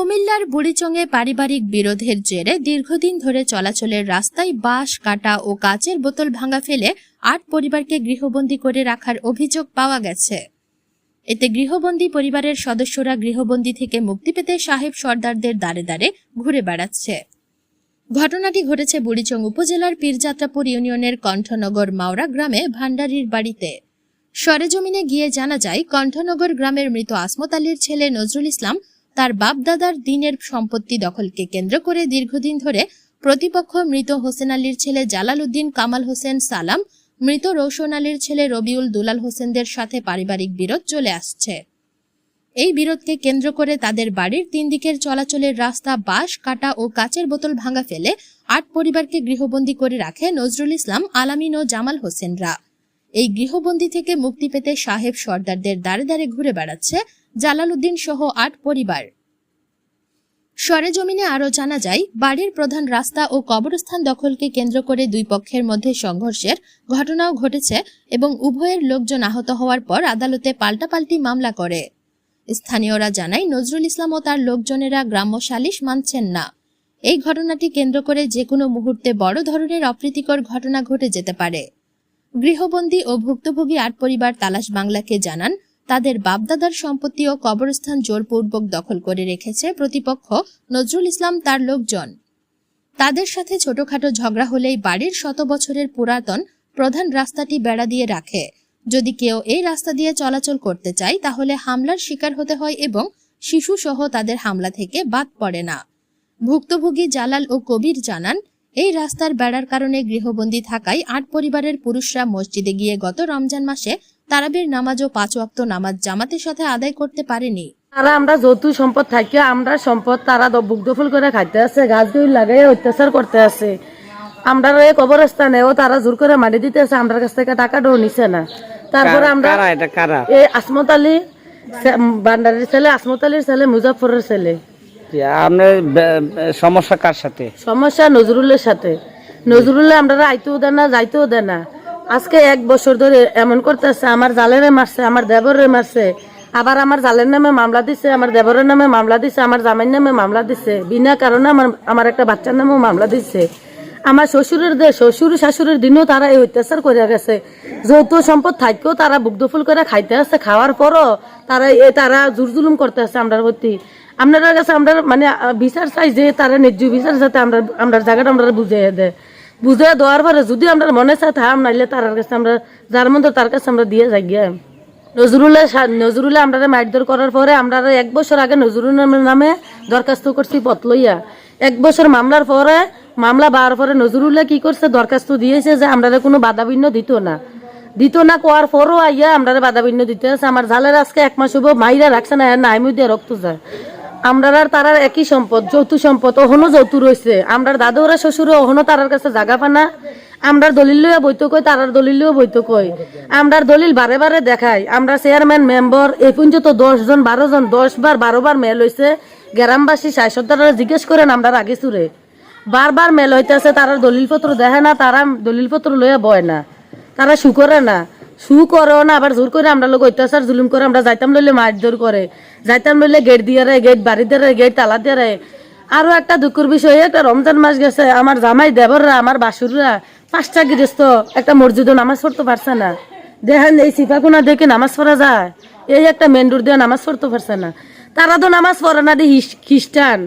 কুমিল্লার বুড়িচংয়ে পারিবারিক বিরোধের জেরে দীর্ঘদিন ধরে চলাচলের রাস্তায় বাঁশ, কাটা ও কাচের বোতল ভাঙা ফেলে আট পরিবারকে গৃহবন্দী করে রাখার অভিযোগ পাওয়া গেছে। এতে গৃহবন্দী পরিবারের সদস্যরা গৃহবন্দী থেকে মুক্তি পেতে সাহেব সর্দারদের দ্বারে দ্বারে ঘুরে বেড়াচ্ছে। ঘটনাটি ঘটেছে বুড়িচং উপজেলার পীরযাত্রাপুর ইউনিয়নের কণ্ঠনগর মাওরা গ্রামে ভান্ডারীর বাড়িতে। সরেজমিনে গিয়ে জানা যায়, কণ্ঠনগর গ্রামের মৃত আসমত আলীর ছেলে নজরুল ইসলাম তার বাপ দাদার দিনের সম্পত্তি দখলকে কেন্দ্র করে দীর্ঘদিন ধরে প্রতিপক্ষ মৃত হোসেন আলীর ছেলে জালাল উদ্দিন, কামাল হোসেন সালাম, মৃত রৌশন আলীর ছেলে রবিউল দুলাল হোসেনদের সাথে পারিবারিক বিরোধ চলে আসছে। এই বিরোধকে কেন্দ্র করে তাদের বাড়ির তিন দিকের চলাচলের রাস্তা বাঁশ, কাটা ও কাচের বোতল ভাঙা ফেলে আট পরিবারকে গৃহবন্দী করে রাখে নজরুল ইসলাম, আলামিন ও জামাল হোসেনরা। এই গৃহবন্দী থেকে মুক্তি পেতে সাহেব সর্দারদের দ্বারে দ্বারে ঘুরে বেড়াচ্ছে জালালউদ্দিন সহ আট পরিবার। সরেজমিনে আরও জানা যায়, বাড়ির প্রধান রাস্তা ও কবরস্থান দখলকে কেন্দ্র করে দুই পক্ষের মধ্যে সংঘর্ষের ঘটনাও ঘটেছে এবং উভয়ের লোকজন আহত হওয়ার পর আদালতে পাল্টাপাল্টি মামলা করে। স্থানীয়রা জানায়, নজরুল ইসলাম ও তার লোকজনেরা গ্রাম্য সালিশ মানছেন না। এই ঘটনাটি কেন্দ্র করে যে কোনো মুহূর্তে বড় ধরনের অপ্রীতিকর ঘটনা ঘটে যেতে পারে। গৃহবন্দী ও ভুক্তভোগী আট পরিবার তালাশ বাংলাকে জানান তাদের বাপদাদার সম্পত্তি ও কবরস্থান জোরপূর্বক দখল করে রেখেছে প্রতিপক্ষ নজরুল ইসলাম তার লোকজন। তাদের সাথে ছোটখাটো ঝগড়া হলেই বাড়ির শত বছরের পুরাতন প্রধান রাস্তাটি বেড়া দিয়ে রাখে। যদি কেউ এই রাস্তা দিয়ে চলাচল করতে চায়, তাহলে হামলার শিকার হতে হয় এবং শিশু সহ তাদের হামলা থেকে বাদ পড়ে না। ভুক্তভোগী জালাল ও কবির জানান, এই রাস্তার বেড়ার কারণে গৃহবন্দী থাকায় আট পরিবারের পুরুষরা মসজিদে গিয়ে গত রমজান মাসে তারাবির নামাজ ও পাঁচ ওয়াক্ত নামাজ জামাতের সাথে আদায় করতে পারেনি। তারা আমরা যৌতু সম্পদ থাকিও আমরা সম্পদ তারা বুক দখল করে খাইতে আছে গাছ দুই লাগাই অত্যাচার করতে আছে। আমরা এই কবরস্থানেও তারা জোর করে মারি দিতে আছে আমরা কাছ থেকে টাকাটাও নিছে না। তারপরে আমরা কারা এটা কারা? এই আসমত আলী বান্ডারির ছেলে আসমত আলীর ছেলে মুজাফরের ছেলে। আপনার সমস্যা কার সাথে? সমস্যা নজরুলের সাথে। নজরুলে আমরা আইতেও দেয় না যাইতেও দেয় না। আজকে এক বছর ধরে এমন করতেছে, আমার জালেরে মারছে, আমার দেবরে মারছে, আবার আমার জালের নামে মামলা দিছে, আমার দেবরের নামে মামলা দিছে, আমার জামাইয়ের নামে মামলা দিছে, বিনা কারণে আমার আমার একটা বাচ্চার নামেও মামলা দিছে। আমার শ্বশুরের দে, শ্বশুর শাশুড়ের দিনও তারা এই অত্যাচার করে গেছে। যৌথ সম্পদ থাকেও তারা বুক দফল করে খাইতে আসছে, খাওয়ার পরও তারা এ, তারা জোর জুলুম করতে আসছে আমরা প্রতি। আপনার কাছে আমরা মানে বিচার চাই যে তারা ন্যায্য বিচার যাতে আমরা আমরা জায়গাটা আমরা বুঝিয়ে দেয়। বুঝিয়ে দেওয়ার পরে যদি আমরা মনে চাই থাম নাইলে তার কাছে আমরা, যার মধ্যে তার কাছে আমরা দিয়ে যাই গিয়ে। নজরুলে সা- নজরুলে আমরা মারধর করার পরে আমরা এক বছর আগে নজরুল নামে- দরখাস্ত করছি পথ লইয়া। এক বছর মামলার পরে, মামলা বার পরে নজরুলে কি করছে? দরখাস্ত দিয়েছে যে আমরা কোনো বাধা বিঘ্ন দিত না। দিত না কোয়ার পরও আইয়া আমরা বাধা বিঘ্ন দিতে আছে। আমার জালের আজকে এক মাস হব মাইরা রাখছে না নাই দিয়ে রক্ত যায়। আমরা আর তারার একই সম্পদ, যৌথ সম্পদ ওহনো যৌতু রয়েছে। আমরা দাদুরা শ্বশুরে ওহনো তারার কাছে জাগা পানা আমরা দলিল লইয়া বইতো কই তারার দলিল লইয়া বইতো কই আমরা দলিল বারে বারে দেখাই আমরা চেয়ারম্যান মেম্বার এই পর্যন্ত দশ জন বারো জন দশ বার বারো বার মেল হয়েছে গ্রামবাসী সাইসদারা জিজ্ঞেস করেন আমরা আগে চুরে? বারবার মেল হইতেছে তারা দলিলপত্র দেখে না, তারা দলিলপত্র লইয়া বয় না। তারা শু করে না। শু করেও না, আবার জোর করে আমরা লোক অত্যাচার, জুলুম করে আমরা যাইতাম লইলে মারধর করে। যাইতাম লইলে গেট দিয়ে রে, গেট বাড়ি দিয়ে রে, গেট তালা দিয়ে রে। আরও একটা দুঃখের বিষয় একটা রমজান মাস গেছে, আমার জামাই দেবররা, আমার বাসুররা, পাঁচটা গৃহস্থ, একটা মসজিদও নামাজ পড়তে পারছে না। দেখেন, এই সিপাকুনা দেখে নামাজ পড়া যায়। এই একটা মেন রোড দিয়ে নামাজ পড়তে পারছে না। তারা তো নামাজ পড়ে না, এটি খ্রিস্টান।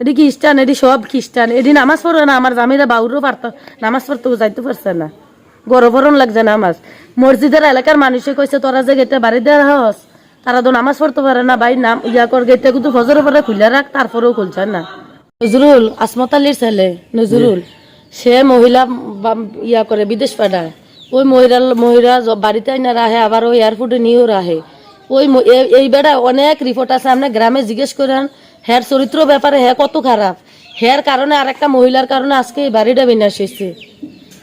এটি খ্রিস্টান, এটি সব খ্রিস্টান। এটি নামাজ পড়ে না, আমার জামিরা বাউরও পারত, নামাজ পড়তে যাইতে পারছে না। গরবরণ লাগছে নামাজ। মসজিদের এলাকার মানুষে কইছে, তোরা যে গেটে বাড়ি দেওয়ার হস, তারা তো নামাজ পড়তে পারে না, ভাই, নাম ইয়া কর, গেটে কিন্তু ফজরের পরে খুলে রাখ, তারপরেও খুলছে না। নজরুল, আসমত আলীর ছেলে, নজরুল, সে মহিলা ইয়া করে, বিদেশ পাঠায়। ওই মহিলা মহিলা বাড়িতে আইনা রাহে, আবার ওই এয়ারপোর্টে নিয়েও রাহে। ওই এই বেড়া অনেক রিপোর্ট আছে আপনি গ্রামে জিজ্ঞেস করেন হ্যার চরিত্র ব্যাপারে হ্যাঁ কত খারাপ? হ্যার কারণে আর একটা মহিলার কারণে আজকে এই বাড়িটা বিনাশ হয়েছে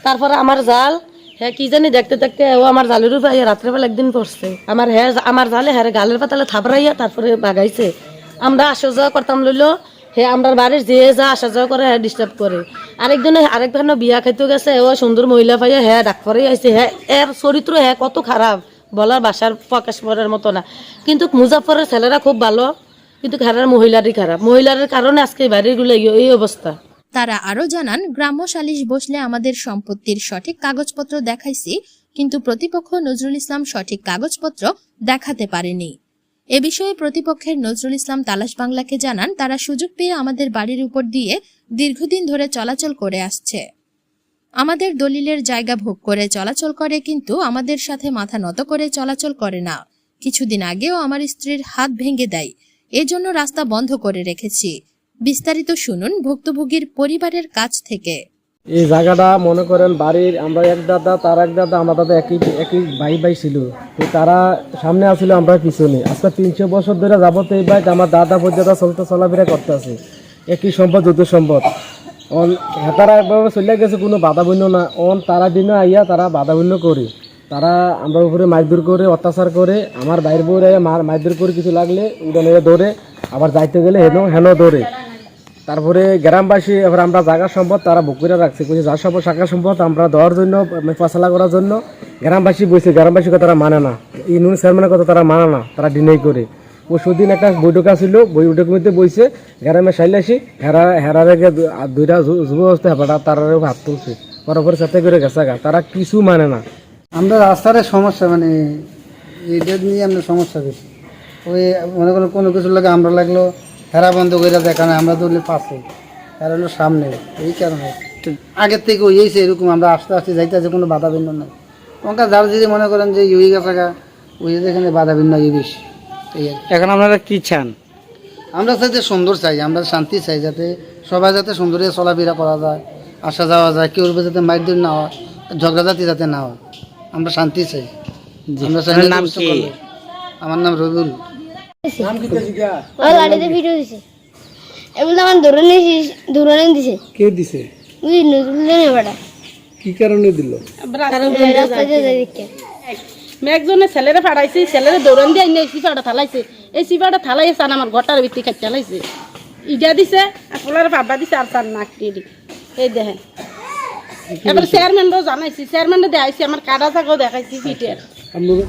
তারপরে আমার জাল হ্যাঁ কি জানি দেখতে দেখতে ও আমার জালের উপরে রাত্রেবেলা একদিন পড়ছে। আমার হ্যাঁ আমার জালে হ্যাঁ গালের পাতালে থাপড়াইয়া তারপরে বাগাইছে। আমরা আসা যাওয়া করতাম লইলো হে আমরা বাড়ির যে যা আসা যাওয়া করে হ্যাঁ ডিস্টার্ব করে। আরেকজনে আরেক ধরনের বিয়া খাইতে গেছে, ও সুন্দর মহিলা পাইয়া হ্যাঁ ডাক্তারে আইছে হ্যাঁ এর চরিত্র হ্যাঁ কত খারাপ, বলার বাসার প্রকাশ করার মতো না। কিন্তু মুজাফরের ছেলেরা খুব ভালো, কিন্তু খারাপ, মহিলারই খারাপ। মহিলার কারণে আজকে বাড়িগুলো এই- এই অবস্থা। তারা আরও জানান, গ্রাম্য সালিশ বসলে আমাদের সম্পত্তির সঠিক কাগজপত্র দেখাইছি, কিন্তু প্রতিপক্ষ নজরুল ইসলাম সঠিক কাগজপত্র দেখাতে পারেনি। এ বিষয়ে প্রতিপক্ষের নজরুল ইসলাম তালাশ বাংলাকে জানান, তারা সুযোগ পেয়ে আমাদের বাড়ির উপর দিয়ে দীর্ঘদিন ধরে চলাচল করে আসছে। আমাদের দলিলের জায়গা ভোগ করে চলাচল করে, কিন্তু আমাদের সাথে মাথা নত করে চলাচল করে না। কিছুদিন আগেও আমার স্ত্রীর হাত ভেঙে দেয়। এজন্য রাস্তা বন্ধ করে রেখেছি। বিস্তারিত শুনুন ভুক্তভোগীর পরিবারের কাছ থেকে। এই জায়গাটা মনে করেন বাড়ির, আমরা এক দাদা, তার এক দাদা, আমরা দাদা একই একই ভাই ভাই ছিল। তো তারা সামনে আসছিল আমরা পিছনে। আজকে তিনশো বছর ধরে যাবত এই বাইক আমার দাদা পর্যন্ত চলতে, চলাফেরা করতে আছে। একই সম্পদ যত সম্পদ। অন, হেতারা একভাবে চলে গেছে, কোনো বাধা বন্য না। অন, তারা দিন আইয়া তারা বাধা বন্য করে। তারা আমরা উপরে মারধর করে, অত্যাচার করে, আমার বাইর বউরে মার মারধর করে কিছু লাগলে উড়ানে ধরে, আবার যাইতে গেলে হেন হেন ধরে। তারপরে গ্রামবাসী, এবার আমরা জায়গা সম্পদ তারা বুক করে রাখছে। কিছু যা সম্পদ শাখা সম্পদ আমরা দেওয়ার জন্য ফসলা করার জন্য গ্রামবাসী বইছে। গ্রামবাসী কথা তারা মানে না। ইউনিয়ন চেয়ারম্যানের কথা তারা মানে না, তারা ডিনাই করে। পরশুদিন একটা বৈঠক ছিল বই বৈঠক মধ্যে বইছে, গ্রামে সাইলাসি হেরা হেরার দুইটা যুব অবস্থা হেপাটা তারা হাত তুলছে। পরে সাথে করে গেছে গা। তারা কিছু মানে না। আমরা রাস্তার সমস্যা মানে এইটা নিয়ে আমরা সমস্যা বেশি ওই মনে করো কোনো কিছু লাগে আমরা লাগল হেরা বন্ধ করে দেখানো আমরা ধরলে পাশে। আর হলো সামনে এই কারণে। আগের থেকে হয়েছে এরকম আমরা আস্তে আস্তে যাইতেছে কোনো বাধা বিঘ্ন নাই। ওখানকার যার যদি মনে করেন যে ইয়ে গেছে গা, ওই যেখানে বাধা বিঘ্ন ইয়ে বেশি এই এখন আপনারা কি চান? আমরা চাই যে সুন্দর চাই আমরা শান্তি চাই যাতে সবাই যাতে সুন্দরে চলাফেরা করা যায় আসা যাওয়া যায় কেউ যাতে মাইর না হয় ঝগড়াঝাতি যাতে না হয় আমরা শান্তি চাই। আমরা নাম কি? আমার নাম রবিউল। ও গাড়িতে ভিডিও দিছে। এগুলো আমার ধরনে ধরনে দিছে। কে দিছে? ওই নজরুল নেই বেটা কি কারণে দিল? রাস্তা দিয়ে যায় দেখে একজনে ছেলেরে ফাড়াইছে ছেলেরে দৌড়ান দিয়ে আইনে সিফাটা থালাইছে এই সিফাটা থালাই চান আমার ঘরটার ভিত্তি খাই চালাইছে ইটা দিছে আর পোলারে পাব্বা দিছে আর চার নাক দিয়ে এই দেখেন এবার চেয়ারম্যানরাও জানাইছি। চেয়ারম্যানরা দেখাইছি আমার কাটা থাকাও দেখাইছি আপনাদের